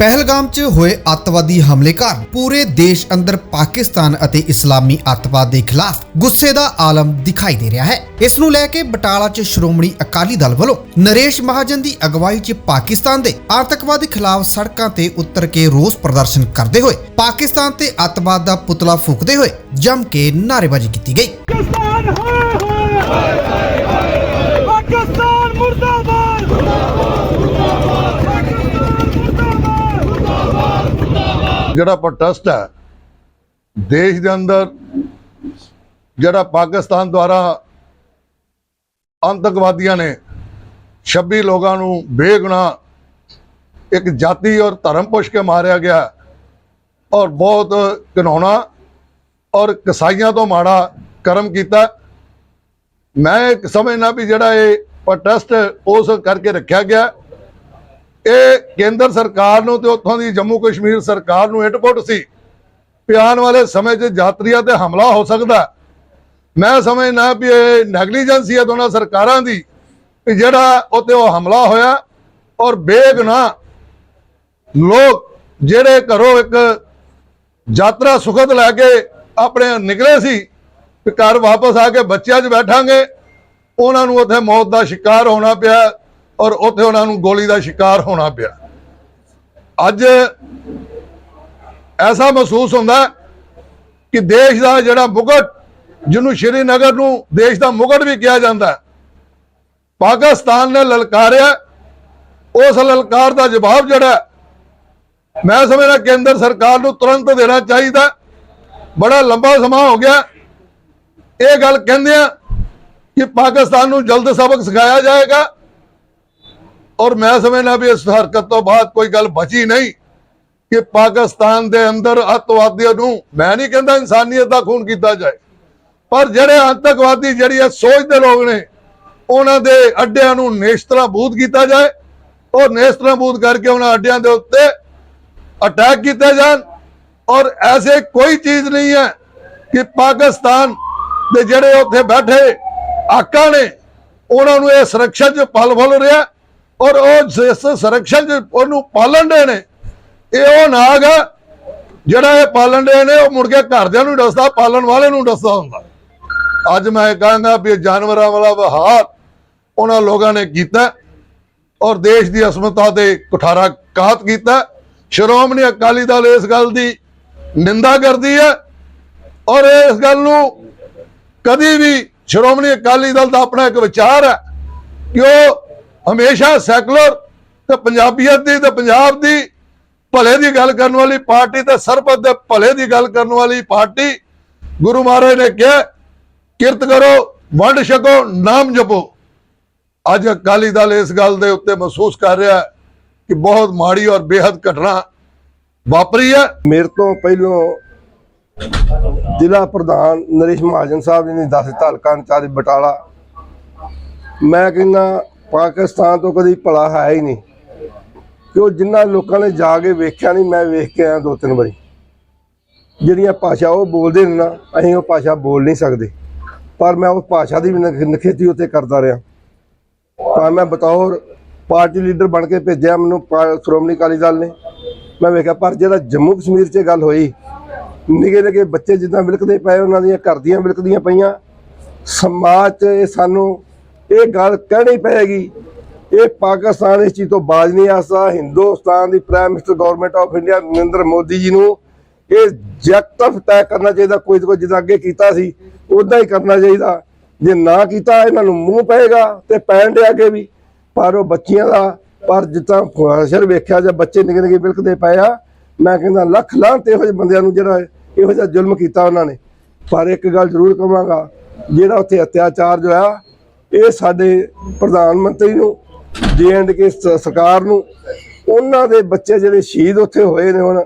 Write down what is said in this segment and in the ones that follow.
ਪਹਿਲਗਾਮ 'ਚ ਹੋਏ ਅੱਤਵਾਦੀ ਹਮਲੇ ਕਾਰਨ ਪੂਰੇ ਦੇਸ਼ ਅੰਦਰ ਪਾਕਿਸਤਾਨ ਅਤੇ ਇਸਲਾਮੀ ਅੱਤਵਾਦ ਦੇ ਖਿਲਾਫ ਗੁੱਸੇ ਦਾ ਆਲਮ ਦਿਖਾਈ ਦੇ ਰਿਹਾ ਹੈ। ਇਸ ਨੂੰ ਲੈ ਕੇ ਬਟਾਲਾ 'ਚ ਸ਼੍ਰੋਮਣੀ ਅਕਾਲੀ ਦਲ ਵੱਲੋਂ ਨਰੇਸ਼ ਮਹਾਜਨ ਦੀ ਅਗਵਾਈ 'ਚ ਪਾਕਿਸਤਾਨ ਦੇ ਆਤੰਕਵਾਦ ਖਿਲਾਫ ਸੜਕਾਂ ਤੇ ਉਤਰ ਕੇ ਰੋਸ ਪ੍ਰਦਰਸ਼ਨ ਕਰਦੇ ਹੋਏ ਪਾਕਿਸਤਾਨ ਤੇ ਅੱਤਵਾਦ ਦਾ ਪੁਤਲਾ ਫੂਕਦੇ ਹੋਏ ਜੰਮ ਕੇ ਨਾਅਰੇਬਾਜ਼ੀ ਕੀਤੀ ਗਈ ਪਾਕਿਸਤਾਨ ਹਾਏ ਹਾਏ ਪਾਕਿਸਤਾਨ ਮੁਰਦਾਬਾਦ ਜਿਹੜਾ ਪ੍ਰੋਟੈਸਟ ਹੈ, ਦੇਸ਼ ਦੇ ਅੰਦਰ ਜਿਹੜਾ ਪਾਕਿਸਤਾਨ ਦੁਆਰਾ ਅੰਤਕਵਾਦੀਆਂ ਨੇ 26 ਲੋਕਾਂ ਨੂੰ ਬੇਗੁਨਾਹ ਇੱਕ ਜਾਤੀ ਔਰ ਧਰਮ ਪੁੱਛ ਕੇ ਮਾਰਿਆ ਗਿਆ ਔਰ ਬਹੁਤ ਘਿਨਾਉਣਾ ਔਰ ਕਸਾਈਆਂ ਤੋਂ ਮਾੜਾ ਕਰਮ ਕੀਤਾ। ਮੈਂ ਸਮਝਣਾ ਵੀ ਜਿਹੜਾ ਇਹ ਪ੍ਰੋਟੈਸਟ ਉਸ ਕਰਕੇ ਰੱਖਿਆ ਗਿਆ ਇਹ ਕੇਂਦਰ ਸਰਕਾਰ ਨੂੰ ਤੇ ਉੱਥੋਂ ਦੀ ਜੰਮੂ ਕਸ਼ਮੀਰ ਸਰਕਾਰ ਨੂੰ ਇਨਪੁਟ ਸੀ। ਵੀ ਆਉਣ ਵਾਲੇ ਸਮੇਂ 'ਚ ਯਾਤਰੀਆਂ ਤੇ ਹਮਲਾ ਹੋ ਸਕਦਾ ਮੈਂ ਸਮਝਣਾ ਵੀ ਇਹ ਨੈਗਲੀਜੈਂਸੀ ਹੈ ਦੋਨਾਂ ਸਰਕਾਰਾਂ ਦੀ ਜਿਹੜਾ ਉੱਤੇ ਉਹ ਹਮਲਾ ਹੋਇਆ ਔਰ ਬੇਗੁਨਾਹ ਲੋਕ ਜਿਹੜੇ ਘਰੋਂ ਇੱਕ ਯਾਤਰਾ ਸੁਖਦ ਲੈ ਕੇ ਆਪਣੇ ਨਿਕਲੇ ਸੀ ਘਰ ਵਾਪਸ ਆ ਕੇ ਬੱਚਿਆਂ 'ਚ ਬੈਠਾਂਗੇ, ਉਹਨਾਂ ਨੂੰ ਉੱਥੇ ਮੌਤ ਦਾ ਸ਼ਿਕਾਰ ਹੋਣਾ ਪਿਆ। ਔਰ ਉੱਥੇ ਉਹਨਾਂ ਨੂੰ ਗੋਲੀ ਦਾ ਸ਼ਿਕਾਰ ਹੋਣਾ ਪਿਆ। ਅੱਜ ਐਸਾ ਮਹਿਸੂਸ ਹੁੰਦਾ ਕਿ ਦੇਸ਼ ਦਾ ਜਿਹੜਾ ਮੁਗਟ, ਜਿਹਨੂੰ ਸ਼੍ਰੀਨਗਰ ਨੂੰ ਦੇਸ਼ ਦਾ ਮੁਗਟ ਵੀ ਕਿਹਾ ਜਾਂਦਾ ਪਾਕਿਸਤਾਨ ਨੇ ਲਲਕਾਰਿਆ। ਉਸ ਲਲਕਾਰ ਦਾ ਜਵਾਬ ਜਿਹੜਾ ਮੈਂ ਸਮਝਦਾ ਕੇਂਦਰ ਸਰਕਾਰ ਨੂੰ ਤੁਰੰਤ ਦੇਣਾ ਚਾਹੀਦਾ ਬੜਾ ਲੰਬਾ ਸਮਾਂ ਹੋ ਗਿਆ। ਇਹ ਗੱਲ ਕਹਿੰਦੇ ਆ ਕਿ ਪਾਕਿਸਤਾਨ ਨੂੰ ਜਲਦ ਸਬਕ ਸਿਖਾਇਆ ਜਾਏਗਾ। ਔਰ ਮੈਂ ਸਮਝਣਾ ਵੀ ਇਸ ਹਰਕਤ ਤੋਂ ਬਾਅਦ ਕੋਈ ਗੱਲ ਬਚੀ ਨਹੀਂ ਕਿ ਪਾਕਿਸਤਾਨ ਦੇ ਅੰਦਰ ਅੱਤਵਾਦੀਆਂ ਨੂੰ ਮੈਂ ਨਹੀਂ ਕਹਿੰਦਾ ਇਨਸਾਨੀਅਤ ਦਾ ਖੂਨ ਕੀਤਾ ਜਾਏ, ਪਰ ਜਿਹੜੇ ਆਤੰਕਵਾਦੀ, ਜਿਹੜੀ ਇਹ ਸੋਚਦੇ ਲੋਕ ਨੇ, ਉਹਨਾਂ ਦੇ ਅੱਡਿਆਂ ਨੂੰ ਨੇਸ਼ਤਰਾਬੂਤ ਕੀਤਾ ਜਾਏ ਔਰ ਨੇਸ਼ਤਰਾਬੂਤ ਕਰਕੇ ਉਹਨਾਂ ਅੱਡਿਆਂ ਦੇ ਉੱਤੇ ਅਟੈਕ ਕੀਤੇ ਜਾਣ। ਔਰ ਐਸੇ ਕੋਈ ਚੀਜ਼ ਨਹੀਂ ਹੈ ਕਿ ਪਾਕਿਸਤਾਨ ਦੇ ਜਿਹੜੇ ਉੱਥੇ ਬੈਠੇ ਆਕਾ ਨੇ, ਉਹਨਾਂ ਨੂੰ ਇਹ ਸੁਰੱਖਿਆ 'ਚ ਪਲ ਫਲ ਰਿਹਾ। ਔਰ ਉਹ ਜਿਸ ਸੁਰੱਖਿਆ 'ਚ ਉਹਨੂੰ ਪਾਲਣ ਦੇ ਨੇ, ਇਹ ਉਹ ਨਾਗ ਹੈ ਜਿਹੜਾ ਇਹ ਪਾਲਣ ਦੇ ਨੇ, ਉਹ ਮੁੜ ਕੇ ਘਰਦਿਆਂ ਨੂੰ ਦੱਸਦਾ, ਪਾਲਣ ਵਾਲੇ ਨੂੰ ਦੱਸਦਾ ਹੁੰਦਾ। ਅੱਜ ਮੈਂ ਇਹ ਕਹਾਂਗਾ ਵੀ ਜਾਨਵਰਾਂ ਵਾਲਾ ਵਿਹਾਰ ਉਹਨਾਂ ਲੋਕਾਂ ਨੇ ਕੀਤਾ ਔਰ ਦੇਸ਼ ਦੀ ਅਸਮਤਾ ਤੇ ਕੁਠਾਰਾ ਕਾਤ ਕੀਤਾ। ਸ਼੍ਰੋਮਣੀ ਅਕਾਲੀ ਦਲ ਇਸ ਗੱਲ ਦੀ ਨਿੰਦਾ ਕਰਦੀ ਹੈ ਔਰ ਇਸ ਗੱਲ ਨੂੰ ਕਦੀ ਵੀ ਸ਼੍ਰੋਮਣੀ ਅਕਾਲੀ ਦਲ ਦਾ ਆਪਣਾ ਇੱਕ ਵਿਚਾਰ ਹੈ ਕਿ ਉਹ ਹਮੇਸ਼ਾ ਸੈਕੂਲਰ ਤੇ ਪੰਜਾਬੀਅਤ ਦੀ ਤੇ ਪੰਜਾਬ ਦੀ ਭਲੇ ਦੀ ਗੱਲ ਕਰਨ ਵਾਲੀ ਪਾਰਟੀ ਤੇ ਸਰਬੱਤ ਦੇ ਭਲੇ ਦੀ ਗੱਲ ਕਰਨ ਵਾਲੀ ਪਾਰਟੀ, ਗੁਰੂ ਮਹਾਰਾਜ ਨੇ ਕਿਹਾ, ਕਿਰਤ ਕਰੋ, ਵੰਡ ਛਕੋ, ਨਾਮ ਜਪੋ। ਅੱਜ ਅਕਾਲੀ ਦਲ ਇਸ ਗੱਲ ਦੇ ਉੱਤੇ ਮਹਿਸੂਸ ਕਰ ਰਿਹਾ ਕਿ ਬਹੁਤ ਮਾੜੀ ਔਰ ਬੇਹੱਦ ਘਟਨਾ ਵਾਪਰੀ ਹੈ। ਮੇਰੇ ਤੋਂ ਪਹਿਲੋਂ ਜ਼ਿਲ੍ਹਾ ਪ੍ਰਧਾਨ ਨਰੇਸ਼ ਮਹਾਜਨ ਸਾਹਿਬ ਜੀ ਨੇ ਦੱਸ ਦਿੱਤਾ, ਹਲਕਾ ਇੰਚਾਰਜ ਬਟਾਲਾ। ਮੈਂ ਕਹਿੰਦਾ ਪਾਕਿਸਤਾਨ ਤੋਂ ਕਦੀ ਭਲਾ ਹੈ ਹੀ ਨਹੀਂ। ਕਿ ਉਹ ਜਿਨ੍ਹਾਂ ਲੋਕਾਂ ਨੇ ਜਾ ਕੇ ਵੇਖਿਆ ਨਹੀਂ, ਮੈਂ ਵੇਖ ਕੇ ਆਇਆ ਦੋ ਤਿੰਨ ਵਾਰੀ। ਜਿਹੜੀਆਂ ਭਾਸ਼ਾ ਉਹ ਬੋਲਦੇ ਨੇ ਨਾ, ਅਸੀਂ ਉਹ ਭਾਸ਼ਾ ਬੋਲ ਨਹੀਂ ਸਕਦੇ। ਪਰ ਮੈਂ ਉਸ ਭਾਸ਼ਾ ਦੀ ਵੀ ਨਖ- ਨਿਖੇਧੀ ਉੱਤੇ ਕਰਦਾ ਰਿਹਾ। ਤਾਂ ਮੈਂ ਬਤੌਰ ਪਾਰਟੀ ਲੀਡਰ ਬਣ ਕੇ ਭੇਜਿਆ ਮੈਨੂੰ ਸ਼੍ਰੋਮਣੀ ਅਕਾਲੀ ਦਲ ਨੇ। ਮੈਂ ਵੇਖਿਆ, ਪਰ ਜਿਹੜਾ ਜੰਮੂ ਕਸ਼ਮੀਰ 'ਚ ਗੱਲ ਹੋਈ ਨਿੱਕੇ ਨਿੱਕੇ ਬੱਚੇ ਜਿੱਦਾਂ ਵਿਲਕਦੇ ਪਏ, ਉਹਨਾਂ ਦੀਆਂ ਘਰ ਦੀਆਂ ਵਿਲਕਦੀਆਂ ਪਈਆਂ। ਸਮਾਜ 'ਚ ਇਹ ਸਾਨੂੰ ਇਹ ਗੱਲ ਕਹਿਣੀ ਪਏਗੀ, ਇਹ ਪਾਕਿਸਤਾਨ ਇਸ ਚੀਜ਼ ਤੋਂ ਬਾਜ ਨਹੀਂ ਆਸਾ ਹਿੰਦੁਸਤਾਨ ਦੀ prime minister government of India Narendra Modi ji ਨੂੰ ਇਹ ਜਕਤਫ ਤੈਅ ਕਰਨਾ ਚਾਹੀਦਾ, ਕੋਈ ਨਾ ਕੋਈ ਜਿੱਦਾਂ ਅੱਗੇ ਕੀਤਾ ਸੀ ਉਦਾਂ ਹੀ ਕਰਨਾ ਚਾਹੀਦਾ। ਜੇ ਨਾ ਕੀਤਾ, ਇਹਨਾਂ ਨੂੰ ਮੂੰਹ ਪਏਗਾ ਤੇ ਪੈਣ ਦੇ ਅੱਗੇ ਵੀ। ਪਰ ਉਹ ਬੱਚੀਆਂ ਦਾ, ਪਰ ਜਿੱਦਾਂ ਫਾਸ਼ਰ ਵੇਖਿਆ ਜਾਂ ਬੱਚੇ ਨਿੱਕੇ ਨਿੱਕੇ ਬਿਲਕਦੇ ਪਏ ਆ, ਮੈਂ ਕਹਿੰਦਾ ਲੱਖ ਲਾਂ ਤੇ ਇਹੋ ਜਿਹੇ ਬੰਦਿਆਂ ਨੂੰ ਜਿਹੜਾ ਇਹੋ ਜਿਹਾ ਜ਼ੁਲਮ ਕੀਤਾ ਉਹਨਾਂ ਨੇ। ਪਰ ਇੱਕ ਗੱਲ ਜ਼ਰੂਰ ਕਵਾਂਗਾ, ਜਿਹੜਾ ਉੱਥੇ ਅਤਿਆਚਾਰ ਜੋ ਆ ਇਹ ਸਾਡੇ ਪ੍ਰਧਾਨ ਮੰਤਰੀ ਨੂੰ ਜੇ ਸਰਕਾਰ ਨੂੰ, ਉਹਨਾਂ ਦੇ ਬੱਚੇ ਜਿਹੜੇ ਸ਼ਹੀਦ ਉੱਥੇ ਹੋਏ ਨੇ ਹੁਣ,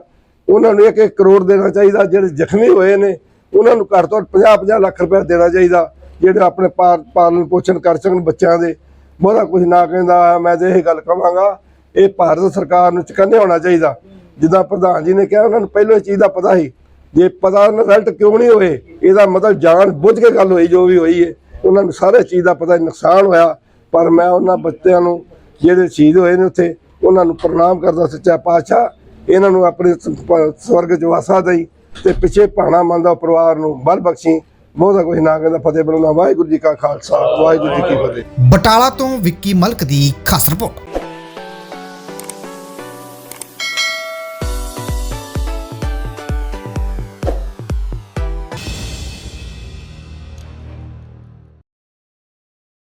ਉਹਨਾਂ ਨੂੰ ਇੱਕ ਇੱਕ ਕਰੋੜ ਦੇਣਾ ਚਾਹੀਦਾ, ਜਿਹੜੇ ਜ਼ਖਮੀ ਹੋਏ ਨੇ, ਉਹਨਾਂ ਨੂੰ ਘੱਟ ਤੋਂ 50 50 ਲੱਖ ਰੁਪਏ ਦੇਣਾ ਚਾਹੀਦਾ, ਜਿਹੜੇ ਆਪਣੇ ਪਾਲਣ ਪੋਸ਼ਣ ਕਰ ਸਕਣ ਬੱਚਿਆਂ ਦੇ। ਬਹੁਤਾ ਕੁਝ ਨਾ ਕਹਿੰਦਾ, ਮੈਂ ਤੇ ਇਹ ਗੱਲ ਕਵਾਂਗਾ, ਇਹ ਭਾਰਤ ਸਰਕਾਰ ਨੂੰ ਚਕੰਨੇ ਹੋਣਾ ਚਾਹੀਦਾ। ਜਿੱਦਾਂ ਪ੍ਰਧਾਨ ਜੀ ਨੇ ਕਿਹਾ, ਉਹਨਾਂ ਨੂੰ ਪਹਿਲਾਂ ਇਹ ਚੀਜ਼ ਦਾ ਪਤਾ ਸੀ, ਜੇ ਪਤਾ ਰਿਜ਼ਲਟ ਕਿਉਂ ਨਹੀਂ ਹੋਏ, ਇਹਦਾ ਮਤਲਬ ਜਾਣ ਬੁੱਝ ਕੇ ਗੱਲ ਹੋਈ, ਜੋ ਵੀ ਹੋਈ ਹੈ ਉਹਨਾਂ ਨੂੰ ਸਾਰੇ ਚੀਜ਼ ਦਾ ਪਤਾ ਨੁਕਸਾਨ ਹੋਇਆ, ਪਰ ਮੈਂ ਉਹਨਾਂ ਬੱਚਿਆਂ ਨੂੰ ਜਿਹੜੇ ਸ਼ਹੀਦ ਹੋਏ ਨੇ ਉੱਥੇ, ਉਹਨਾਂ ਨੂੰ ਪ੍ਰਣਾਮ ਕਰਦਾ ਸੱਚਾ ਪਾਤਸ਼ਾਹ, ਇਹਨਾਂ ਨੂੰ ਆਪਣੇ ਸਵਰਗ ਚ ਵਾਸਾ ਦੇਈ ਤੇ ਪਿੱਛੇ ਭਾਣਾ ਮੰਦਾ ਪਰਿਵਾਰ ਨੂੰ ਬਲ ਬਖਸ਼ੀ ਬਹੁਤਾ ਕੁਝ ਨਾ ਕਹਿੰਦਾ ਫਤਿਹ ਬੁਲਾਉਣਾ ਵਾਹਿਗੁਰੂ ਜੀ ਕਾ ਖਾਲਸਾ, ਵਾਹਿਗੁਰੂ ਜੀ ਕੀ ਫਤਿਹ। ਬਟਾਲਾ ਤੋਂ ਵਿੱਕੀ ਮਲਕ ਦੀ ਖਾਸ ਰਿਪੋਰਟ।